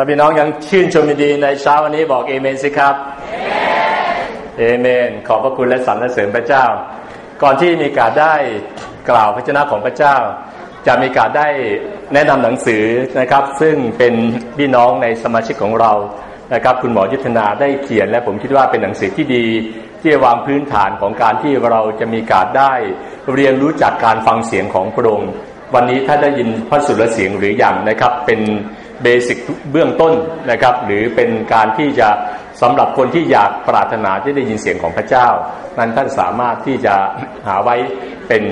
ถ้าพี่น้องยังชื่นชมดีในเช้าวันนี้บอกเอเมนสิครับเอเมน ขอบพระคุณและสรรเสริญพระเจ้า ก่อนที่มีการได้กล่าวพระเจ้าของพระเจ้า จะมีการได้แนะนำหนังสือนะครับ ซึ่งเป็นพี่น้องในสมาชิกของเรานะครับ คุณหมอยุทธนาได้เขียน และผมคิดว่าเป็นหนังสือที่ดีที่วางพื้นฐานของการที่เราจะมีการได้เรียนรู้จักการฟังเสียงของพระองค์วันนี้ถ้าได้ยินพระสุรเสียงหรืออยังนะครับเป็น เบสิกเบื้องต้นนะครับ หรือเป็นการที่จะสำหรับคนที่อยากปรารถนาที่ได้ยินเสียงของพระเจ้า นั้นท่านสามารถที่จะหาไว้เป็น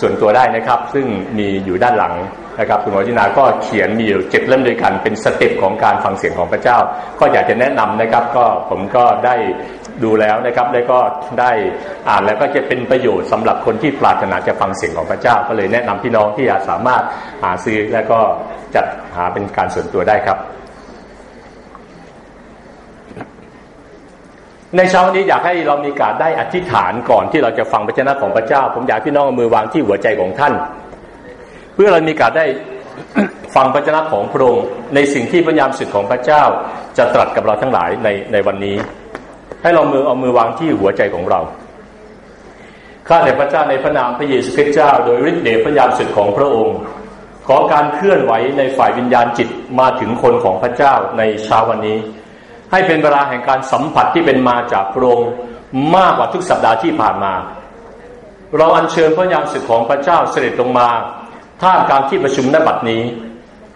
ส่วนตัวได้นะครับ ซึ่งมีอยู่ด้านหลังนะครับคุณหมอจินาก็เขียนมีอยู่เจ็ดเล่มด้วยกันเป็นสเต็ปของการฟังเสียงของพระเจ้า ก็อยากจะแนะนำนะครับ ก็ผมก็ได้ ดูแล้วนะครับแล้วก็ได้อ่านแล้วก็จะเป็นประโยชน์สำหรับคนที่ปรารถนาจะฟังเสียงของพระเจ้า ก็เลยแนะนำพี่น้องที่อาจสามารถหาซื้อและก็จัดหาเป็นการส่วนตัวได้ครับ ในเช้าวันนี้อยากให้เรามีการได้อธิษฐานก่อนที่เราจะฟังพระเจ้าของพระเจ้า ผมอยากพี่น้องมือวางที่หัวใจของท่าน เพื่อเรามีการได้ฟังพระเจ้าของพระองค์ในสิ่งที่พระยามสุดของพระเจ้าจะตรัสกับเราทั้งหลายในในวันนี้ ให้เรามือเอามือวางที่หัวใจของเราข้าแต่พระเจ้าในพระนามพระเยซูคริสต์เจ้า โดยฤทธิ์เดชพระยามสุดของพระองค์ ขอการเคลื่อนไหวในฝ่ายวิญญาณจิตมาถึงคนของพระเจ้าในเช้าวันนี้ ให้เป็นเวลาแห่งการสัมผัสที่เป็นมาจากพระองค์มากกว่าทุกสัปดาห์ที่ผ่านมา เราอัญเชิญพระยามสุดของพระเจ้าเสด็จลงมาท่ามกลางที่ประชุมณบัดนี้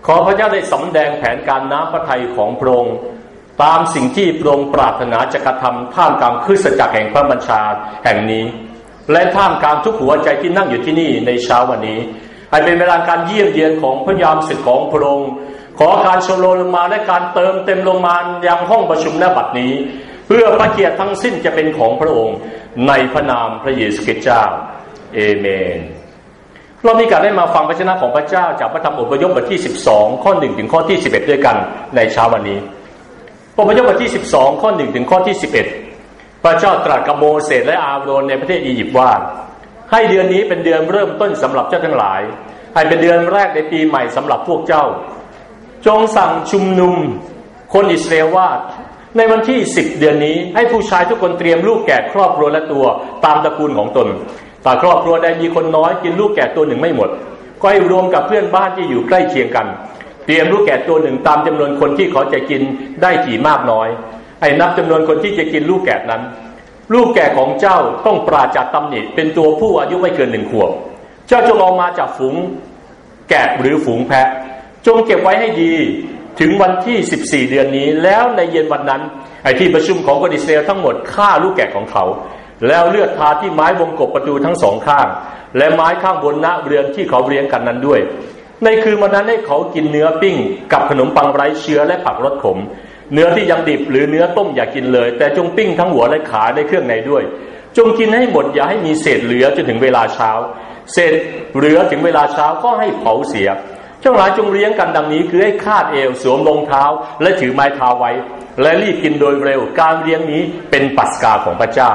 ขอพระเจ้าได้สำแดงแผนการน้ำพระทัยของพระองค์ ตามสิ่งที่พระองค์ปรารถนาจะกระทำท่ามกลางคริสตจักรแห่งพระบัญชาแห่งนี้ และท่ามกลางทุกหัวใจที่นั่งอยู่ที่นี่ในเช้าวันนี้ให้เป็นเวลาการเยี่ยมเยียนของพระยามสิทธิของพระองค์ขอการชโลลงมาและการเติมเต็มลงมายังห้องประชุมณบัดนี้ เพื่อพระเกียรติทั้งสิ้นจะเป็นของพระองค์ในพระนามพระเยซูคริสต์เจ้าเอเมน เรามีการได้มาฟังพระชนะของพระเจ้าจากพระธรรมอพยพบทที่ 12 ข้อ1ถึงข้อที่ 11 ด้วยกันในเช้าวันนี้ อพยพบทที่ 12 ข้อ 1 ถึงข้อที่ 11 พระเจ้าตรัสกับโมเสสและอาโรนในประเทศอียิปต์ว่า ให้เดือนนี้เป็นเดือนเริ่มต้นสำหรับเจ้าทั้งหลาย ให้เป็นเดือนแรกในปีใหม่สำหรับพวกเจ้า จงสั่งชุมนุมคนอิสราเอลว่าในวันที่ 10 เดือนนี้ให้ผู้ชายทุกคนเตรียมลูกแก่ครอบครัวและตัวตามตระกูลของตนถ้าครอบครัวใดมีคนน้อยกินลูกแกะตัวหนึ่งไม่หมด ก็ให้รวมกับเพื่อนบ้านที่อยู่ใกล้เคียงกัน เตรียมลูกแกะตัวหนึ่งตามจำนวนคนที่เขาจะกินได้กี่มากน้อยให้นับจำนวนคนที่จะกินลูกแกะนั้น ลูกแกะของเจ้าต้องปราจากตำหนิเป็นตัวผู้อายุไม่เกินหนึ่งขวบ เจ้าจงเอามาจากฝูงแกะหรือฝูงแพะ จงเก็บไว้ให้ดีถึงวันที่ 14 เดือนนี้ แล้วในเย็นวันนั้น ไอ้ที่ประชุมของกอิสราเอลทั้งหมดฆ่าลูกแกะของเขา แล้วเลือดทาที่ไม้วงกบประตูทั้งสองข้าง และไม้ข้างบนณเรือนที่เขาเลี้ยงกันนั้นด้วย ในคืนวันนั้นให้เขากินเนื้อปิ้ง กับขนมปังไร้เชื้อและผักรสขม เนื้อที่ยังดิบหรือเนื้อต้มอย่ากินเลย แต่จงปิ้งทั้งหัวและขาในเครื่องในด้วย จงกินให้หมดอย่าให้มีเศษเหลือจนถึงเวลาเช้า เศษเหลือถึงเวลาเช้าก็ให้เผาเสียช่วงหลายจงเลี้ยงกันดังนี้คือให้คาดเอวสวมรองเท้า และถือไม้เท้าไว้ และรีบกินโดยเร็ว การเลี้ยงนี้เป็นปัสกาของพระเจ้า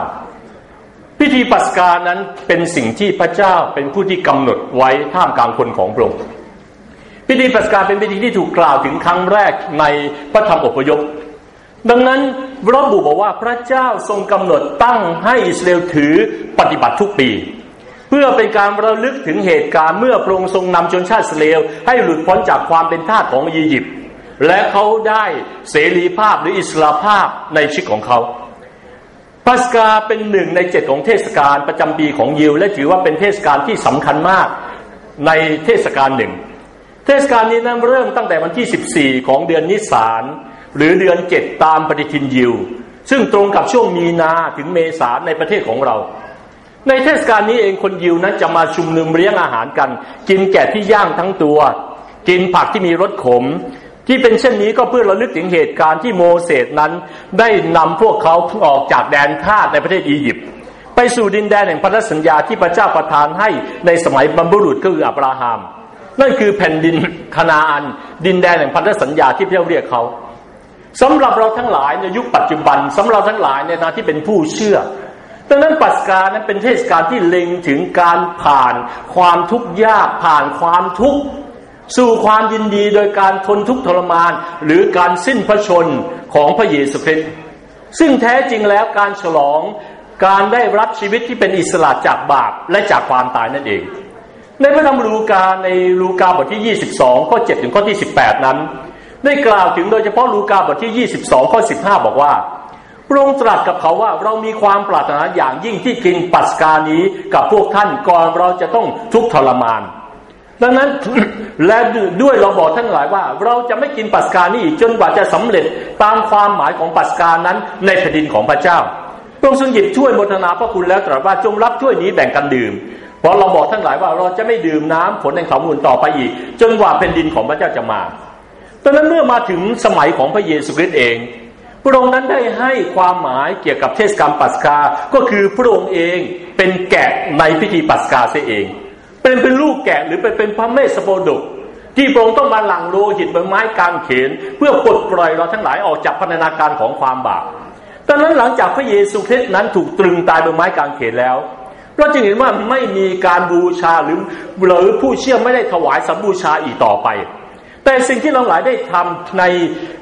พิธีปัสกานั้นเป็นสิ่งที่พระเจ้าเป็นผู้ที่กำหนดไว้ท่ามกลางคนของพระองค์ พิธีปัสกาเป็นพิธีที่ถูกกล่าวถึงครั้งแรกในพระธรรมอพยพ ดังนั้นระบุบอกว่าพระเจ้าทรงกำหนดตั้งให้อิสราเอลถือปฏิบัติทุกปี เพื่อเป็นการระลึกถึงเหตุการณ์เมื่อพระองค์ทรงนำชนชาติอิสราเอลให้หลุดพ้นจากความเป็นทาสของอียิปต์และเขาได้เสรีภาพหรืออิสระภาพในชีวิตของเขาปัสกาเป็นหนึ่งในเจ็ดของเทศกาลประจำปีของยิว และถือว่าเป็นเทศกาลที่สำคัญมากในเทศกาลหนึ่ง เทศกาลนี้นั้นเริ่มตั้งแต่วันที่ 14 ของเดือนนิสานหรือเดือนเจ็ดตามปฏิทินยิว ซึ่งตรงกับช่วงมีนาถึงเมษาในประเทศของเรา ในเทศกาลนี้เองคนยิวนั้นจะมาชุมนุมเลี้ยงอาหารกัน กินแกะที่ย่างทั้งตัว กินผักที่มีรสขม ที่เป็นเช่นนี้ก็เพื่อระลึกถึงเหตุการณ์ที่โมเสสนั้น ได้นำพวกเขาออกจากแดนทาสในประเทศอียิปต์ไปสู่ดินแดนแห่งพันธสัญญาที่พระเจ้าประทานให้ในสมัยบรรพบุรุษก็คืออับราฮัม นั่นคือแผ่นดินคณาอัน ดินแดนแห่งพันธสัญญาที่พระเจ้าเรียกเขาสำหรับเราทั้งหลายในยุคปัจจุบันสำหรับทั้งหลายในฐานะที่เป็นผู้เชื่อดังนั้นปัสกานั้นเป็นเทศกาลที่เล็งถึงการผ่านความทุกข์ยากผ่านความทุกข์สู่ความยินดีโดยการทนทุกข์ทรมาน หรือการสิ้นพระชนของพระเยซูคริสต์ซึ่งแท้จริงแล้วการฉลองการได้รับชีวิตที่เป็นอิสระจากบาปและจากความตายนั่นเอง ในพระธรรมลูกาในลูกาบทที่ 22 ข้อ 7 ถึงข้อที่ 18 นั้น ได้กล่าวถึงโดยเฉพาะลูกาบทที่ 22 ข้อ 15 บอกว่าพระองค์ตรัสกับเขาว่าเรามีความปรารถนาอย่างยิ่งที่กินปัสกานี้กับพวกท่านก่อนเราจะต้องทุกข์ทรมาน ดังนั้นและด้วยเราบอกท่านหลายว่า เราจะไม่กินปัสกานี้จนกว่าจะสำเร็จตามความหมายของปัสกานั้นในแผ่นดินของพระเจ้าพระองค์ทรงหยิบถ้วยมรนาพระคุณแล้วตรัสว่าจงรับถ้วยนี้แบ่งกันดื่ม เพราะเราบอกท่านหลายว่าเราจะไม่ดื่มน้ำผลแห่งเขามูลต่อไปอีก จนกว่าแผ่นดินของพระเจ้าจะมาดังนั้นเมื่อมาถึงสมัยของพระเยซูคริสต์เอง พระองค์นั้นได้ให้ความหมายเกี่ยวกับเทศกาลปัสกา ก็คือพระองค์เองเป็นแกะในพิธีปัสกาเสียเอง เป็นเป็นลูกแกะหรือเป็นเป็นพระเมสสโปดกที่พระองค์ต้องมาหลังโลหิตบนไม้กางเขน เพื่อปลดปล่อยเราทั้งหลายออกจากพันนาการของความบาปดังนั้นหลังจากพระเยซูคริสต์นั้นถูกตรึงตายบนไม้กางเขนแล้ว เราจึงเห็นว่าไม่มีการบูชาหรือหรือผู้เชื่อไม่ได้ถวายสัมบูชาอีกต่อไป แต่สิ่งที่เราหลายได้ทำใน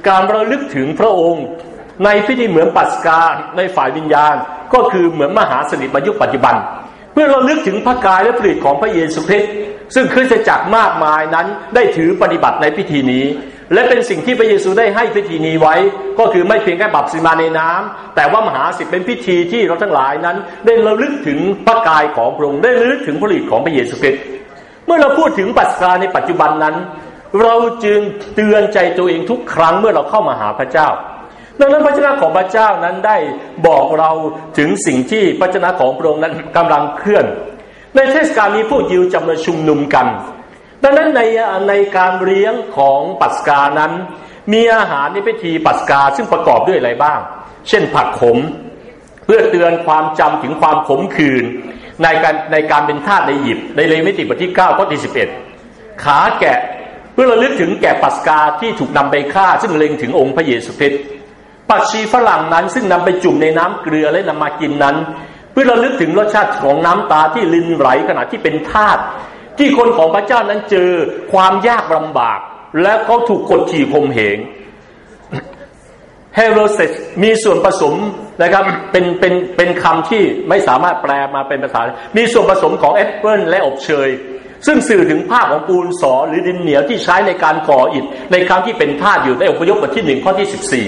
การระลึกถึงพระองค์ ในพิธีเหมือนปัสกาในฝ่ายวิญญาณ ก็คือเหมือนมหาสนิทมายุคปัจจุบัน เพื่อเราลึกถึงพระกายและผลิตของพระเยซูคริสต์ซึ่งคริสตจักรมากมายนั้นได้ถือปฏิบัติในพิธีนี้ และเป็นสิ่งที่พระเยซูได้ให้พิธีนี้ไว้ ก็คือไม่เพียงแค่บัพติศมาในน้ำแต่ว่ามหาสิทธิ์เป็นพิธีที่เราทั้งหลายนั้น ได้ระลึกถึงพระกายของพระองค์ได้ระลึกถึงผลิตของพระเยซูคริสต์เมื่อเราพูดถึงปัสกาในปัจจุบันนั้น เราจึงเตือนใจตัวเองทุกครั้งเมื่อเราเข้ามาหาพระเจ้า ดังนั้นพระเจ้าของพระเจ้านั้นได้บอกเราถึงสิ่งที่พระเจ้าของพระองค์นั้นกำลังเคลื่อน ในเทศกาลนี้พวกยิวจะมาชุมนุมกัน ดังนั้นในในการเลี้ยงของปัสกานั้น มีอาหารในพิธีปัสกาซึ่งประกอบด้วยอะไรบ้าง เช่นผักขม เพื่อเตือนความจำถึงความขมขื่นในการในการเป็นทาสในหยิบในเลวิติบทที่9ข้อที่11 ขาแกะเพื่อระลึกถึงแกะปัสกาที่ถูกนำไปฆ่า ซึ่งเล็งถึงองค์พระเยซูคริสต์ผักชีฝรั่งนั้นซึ่งนำไปจุ่มในน้ำเกลือและนำมากินนั้น เพื่อเราลึกถึงรสชาติของน้ำตาที่ลินไหลขณะที่เป็นทาส ที่คนของพระเจ้านั้นเจอความยากลำบาก และเขาถูกกดขี่ข่มเหงเฮโรเซสมีส่วนผสมนะครับเป็นเป็นเป็นคำที่ไม่สามารถแปลมาเป็นภาษา มีส่วนผสมของแอปเปิลและอบเชย ซึ่งสื่อถึงภาพของปูนสอหรือดินเหนียวที่ใช้ในการก่ออิฐ ในครั้งที่เป็นทาสอยู่ในอพยพบทที่หนึ่งข้อที่สิบสี่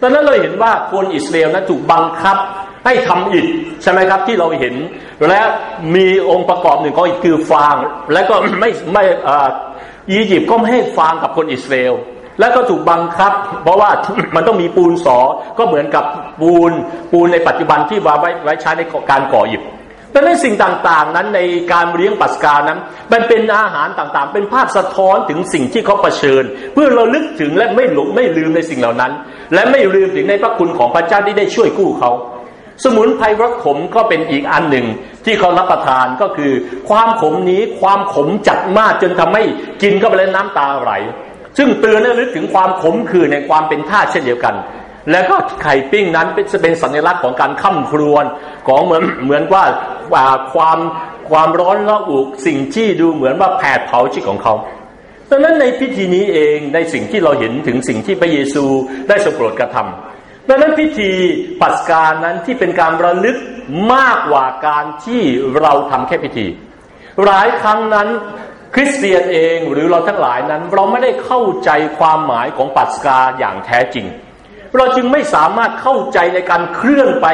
ดังนั้นเราเห็นว่าคนอิสราเอลนั้นถูกบังคับ ให้ทำอิฐใช่ไหมครับที่เราเห็น และมีองค์ประกอบหนึ่งของอิฐคือฟาง และก็ไม่ไม่อียิปต์ก็ไม่ให้ฟางกับคนอิสราเอลแล้วก็ถูกบังคับ เพราะว่ามันต้องมีปูนสอก็เหมือนกับปูนปูนในปัจจุบันที่วางไว้ไว้ใช้ในการก่ออิฐดังนั้นสิ่งต่างๆนั้นในการเลี้ยงปัสกานั้น มันเป็นอาหารต่างๆ เป็นภาพสะท้อนถึงสิ่งที่เขาเผชิญ เพื่อเราลึกถึงและไม่หลงไม่ลืมในสิ่งเหล่านั้น และไม่ลืมถึงในพระคุณของพระเจ้าที่ได้ช่วยกู้เขา สมุนไพรรสขมก็เป็นอีกอันหนึ่งที่เขารับประทานก็คือ ความขมนี้ความขมจัดมากจนทำให้กินก็ไปแล้วน้ำตาไหล ซึ่งเตือนและลึกถึงความขมขื่นในความเป็นท่าเช่นเดียวกัน แล้วก็ไข่ปิ้งนั้นเป็นจะเป็นสัญลักษณ์ของการข้าครวนของเหมือนเหมือนว่าความความร้อนระอุสิ่งที่ดูเหมือนว่าแผดเผาชีวิตของเขาดังนั้นในพิธีนี้เองในสิ่งที่เราเห็นถึงสิ่งที่พระเยซูได้ทรงโปรดกระทำ ดังนั้นพิธีปัสกานั้นที่เป็นการระลึกมากกว่าการที่เราทำแค่พิธี หลายครั้งนั้นคริสเตียนเองหรือเราทั้งหลายนั้น เราไม่ได้เข้าใจความหมายของปัสกาอย่างแท้จริง เราจึงไม่สามารถเข้าใจในการเคลื่อนไป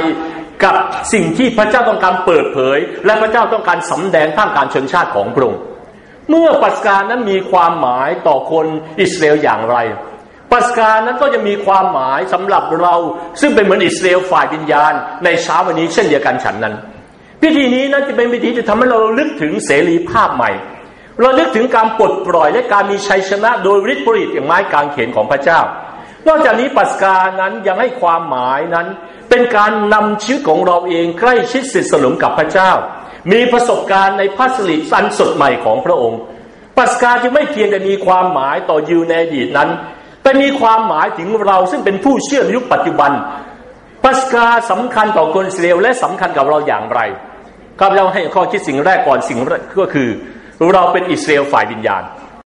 กับสิ่งที่พระเจ้าต้องการเปิดเผย และพระเจ้าต้องการสำแดงท่ามกลางชนชาติของพระองค์เมื่อปัสกานั้นมีความหมายต่อคนอิสราเอลอย่างไร ปัสกานั้นก็จะมีความหมายสำหรับเรา ซึ่งเป็นเหมือนอิสราเอลฝ่ายวิญญาณ ในเช้าวันนี้เช่นเดียวกันฉันนั้น พิธีนี้นั้นจะเป็นพิธีที่ทำให้เราลึกถึงเสรีภาพใหม่ เราลึกถึงการปลดปล่อยและการมีชัยชนะโดยฤทธิ์ผลิตอย่างไม้กางเขนของพระเจ้า นอกจากนี้ปัสกานั้นยังให้ความหมายนั้น เป็นการนำชีวิตของเราเองใกล้ชิดสิทธิสนมกับพระเจ้า มีประสบการณ์ในพระสิริสันสดใหม่ของพระองค์ปัสกาจะไม่เพียงแต่มีความหมายต่อยูในอดีตนั้น แต่มีความหมายถึงเราซึ่งเป็นผู้เชื่อในยุคปัจจุบันปัสกาสำคัญต่อคนอิสราเอลและสำคัญกับเราอย่างไรข้าพเจ้าให้ข้อคิดสิ่งแรกก่อนสิ่งแรกก็คือ เราเป็นอิสราเอลฝ่ายวิญญาณ